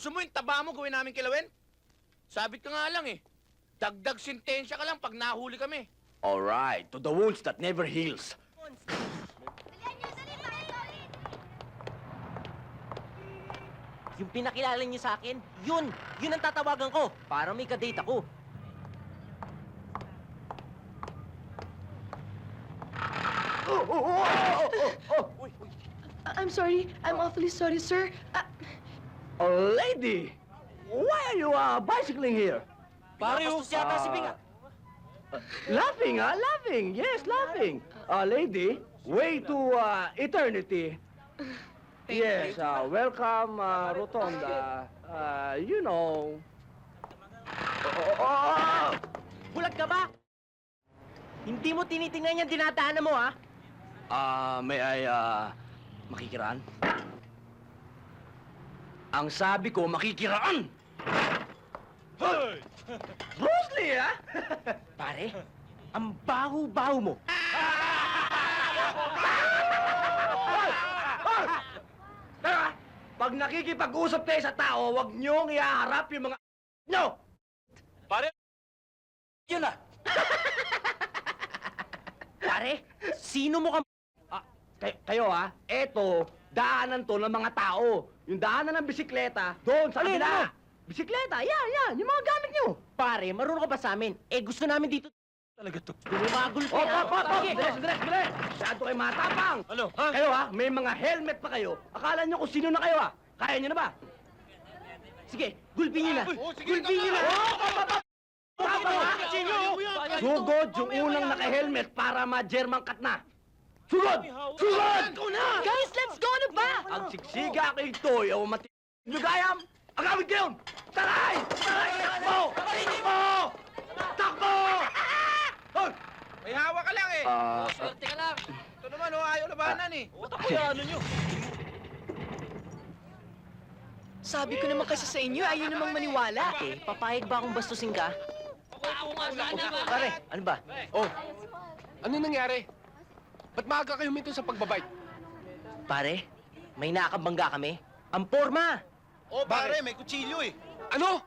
Gusto mo yung taba mo gawin namin kilawin? Sabit ka nga lang eh. Dagdag sentensya ka lang pag nahuli kami. Alright, to the wounds that never heals. Yung pinakilala niyo sa akin, yun! Yun ang tatawagan ko para may kadate ako. Oh, oh, oh, oh, oh, oh. Uy, uy. I- I'm sorry. I'm awfully sorry, sir. Oh, lady! Why are you uh, bicycling here? Pare, Bastos yata si Bing, ah. Laughing, ah? Laughing. Yes, laughing. Uh, lady, way to uh, eternity. yes, uh, welcome, uh, Rotonda. Uh, you know. Oh, oh, oh, oh! Bulag ka ba? Hindi mo tinitingnan yung dinadaanan mo, ha? Ah, may I, uh, makikiraan? Ang sabi ko, makikiraan! Hey! Bruce Lee, ah! Pare, ang baho-baho mo. Tara, pag nakikipag-usap kayo sa tao, huwag niyong ihaharap yung mga nyo! Pare, Yun na! Pare, sino mo ka... Ah, kay- kayo ha, eto, daanan to ng mga tao. Yung daanan ng bisikleta, doon sa Alin, kabila. ano? Bisikleta, yan, yan, yung mga gamit nyo. Pare, marunong ka ba sa amin? Eh, gusto namin dito... Talaga to. Gumagulpi, Oh, ha? pop, pop, pop! Sige. Bilis, bilis, bilis! Masyado kayo matapang! Ano? Kayo ha, may mga helmet pa kayo. Akala nyo kung sino na kayo ha? Kaya nyo na ba? Sige, gulpin niyo na. Oh, sige, Gulpin niyo na. Oh, pop, pop, pop! Tapang ha? Sugod yung unang naka-helmet para ma-German cut na. Sugod! Sugod! guys, let's go na ba? Ang siksiga kay Toy o mati... Lugayam! Agawid kayo! Taray! Taray! Takbo! Takbo! Takbo! Hoy! may hawa ka lang eh. Ah, Swerte ka lang. Ito naman, oh, ayaw labanan eh. Ba't ako yung ano nyo? Sabi ko naman kasi sa inyo, ayaw namang maniwala. Eh, papayag ba akong bastusin ka? Pare, ano ba? Oh, ano nangyari? Ba't maaga kayo huminto sa pagbabike? Pare, may nakakabangga kami. Ang porma! Oh, pare, may kutsilyo eh. Ano?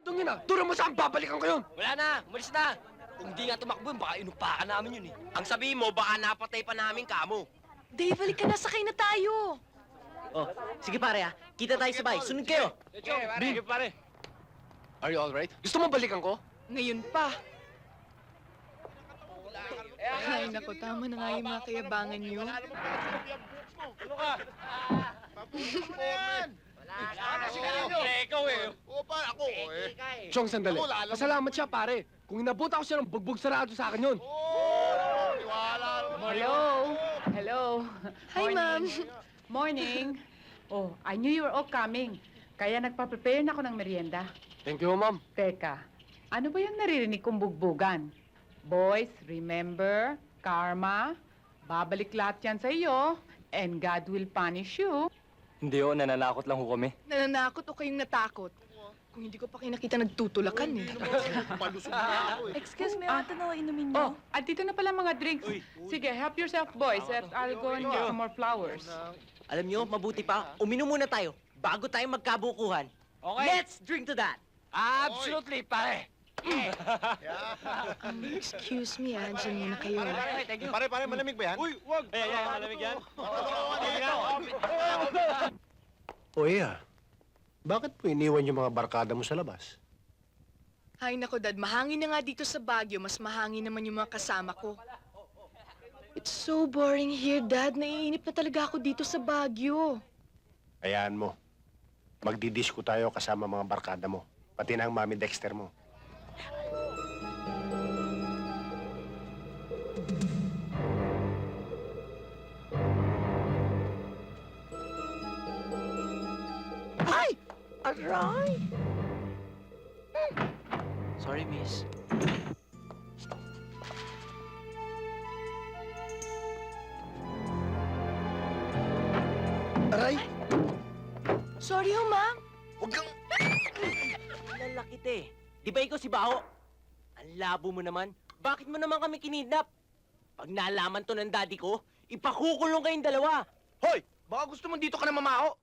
Adong yun ah, turo mo saan babalikan ko yun. Wala na, umalis na. Kung di nga tumakbo, yun, baka inupakan namin yun eh. Ang sabihin mo, baka napatay pa namin kamo. Dave, halika na, sakay na tayo. Oh, sige pare ha. Kita tayo sabay. Sunod kayo. Bing, pare. Are you alright? Gusto mo balikan ko? Ngayon pa. Ay, naku, tama na nga yung mga kayabangan niyo. Ano ka? Ano si Kalino? Ikaw eh. Oo, pare, ako eh. Chong, sandali. Ako. Pasalamat siya, pare. Kung inabuta ko siya ng bugbog sarado sa akin yun. Oh, tiwala. Hello? Hello? Hi, ma'am. Morning. Oh, I knew you were all coming. Kaya nagpa-prepare na ako ng merienda. Thank you, ma'am. Teka, ano ba yung naririnig kong bugbugan? Boys, remember, karma, babalik lahat yan sa iyo, and God will punish you. Hindi ho, nananakot lang ho kami. Nananakot o kayong natakot? Kung hindi ko pa kayo nakita nagtutulakan eh. Palusog na ako eh. Excuse me, Ah. ate na inumin Oh, at dito na pala mga drinks. Sige, help yourself, boys, at I'll go and get some more flowers. Alam nyo, mabuti pa. Uminom muna tayo bago tayo magkabukuhan. Okay. Let's drink to that. Absolutely, pare. Um, excuse me, ah. Diyan muna kayo. ah. Pare, pare, malamig ba yan? Uy, wag. Eh, eh, malamig yan. O iya, bakit mo iniwan yung mga barkada mo sa labas? Hay nako, Dad. Mahangin na nga dito sa Baguio. Mas mahangin naman yung mga kasama ko. It's so boring here, Dad. Naiinip na talaga ako dito sa Baguio. Hayaan mo. Magdidisco tayo kasama mga barkada mo. Pati na ang mami Dexter mo. Ay! Aray! Sorry, miss. Aray! Sorry ho, ma'am. Huwag kang... Lalaki te. Di ba ikaw si Baho? Ang labo mo naman. Bakit mo naman kami kinidnap? Pag nalaman to ng daddy ko, ipakukulong kayong dalawa. Hoy, baka gusto mo dito ka na mamao?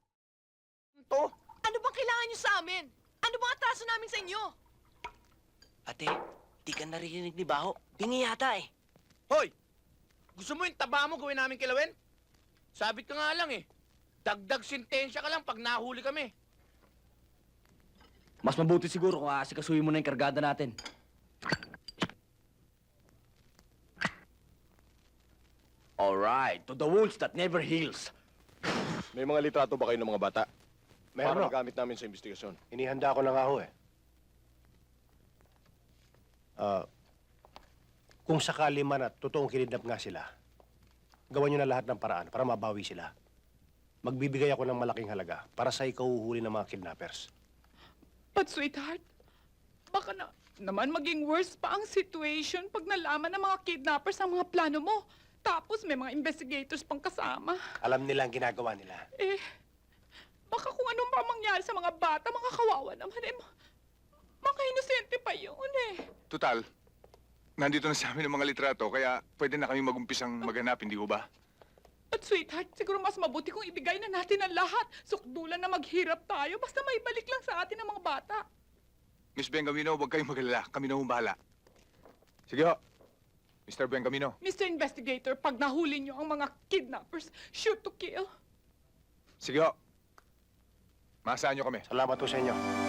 To? Ano bang nyo sa amin? Ano bang atraso namin sa inyo? Ate, di ka naririnig ni Baho. Bingi yata eh. Hoy! Gusto mo yung taba mo gawin namin kilawin? Sabit ka nga lang eh. Dagdag sintensya ka lang pag nahuli kami. Mas mabuti siguro kung aasikasuhin mo na yung kargada natin. Alright, to the wounds that never heals. May mga litrato ba kayo ng mga bata? Meron Para magamit namin sa investigasyon. Inihanda ko na nga ho eh. Ah, kung sakali man at totoong kinidnap nga sila, gawan nyo na lahat ng paraan para mabawi sila. Magbibigay ako ng malaking halaga para sa ikauhuli ng mga kidnappers. But sweetheart, baka na naman maging worse pa ang situation pag nalaman ng mga kidnappers ang mga plano mo. Tapos may mga investigators pang kasama. Alam nila ang ginagawa nila. Eh, baka kung anong pa mangyari sa mga bata, mga kawawa naman eh. Mga inosente pa yun eh. Total, nandito na sa amin ang mga litrato, kaya pwede na kami magumpisang maghanap, hindi ko ba? At sweetheart, siguro mas mabuti kung ibigay na natin ang lahat. Sukdulan na maghirap tayo, basta may balik lang sa atin ang mga bata. Miss Bengamino, huwag kayong magalala. Kami na humbala. Sige ho. Mr. Bengamino. Mr. Investigator, pag nahuli niyo ang mga kidnappers, shoot to kill. Sige ho. Maasahan niyo kami. Salamat po sa inyo.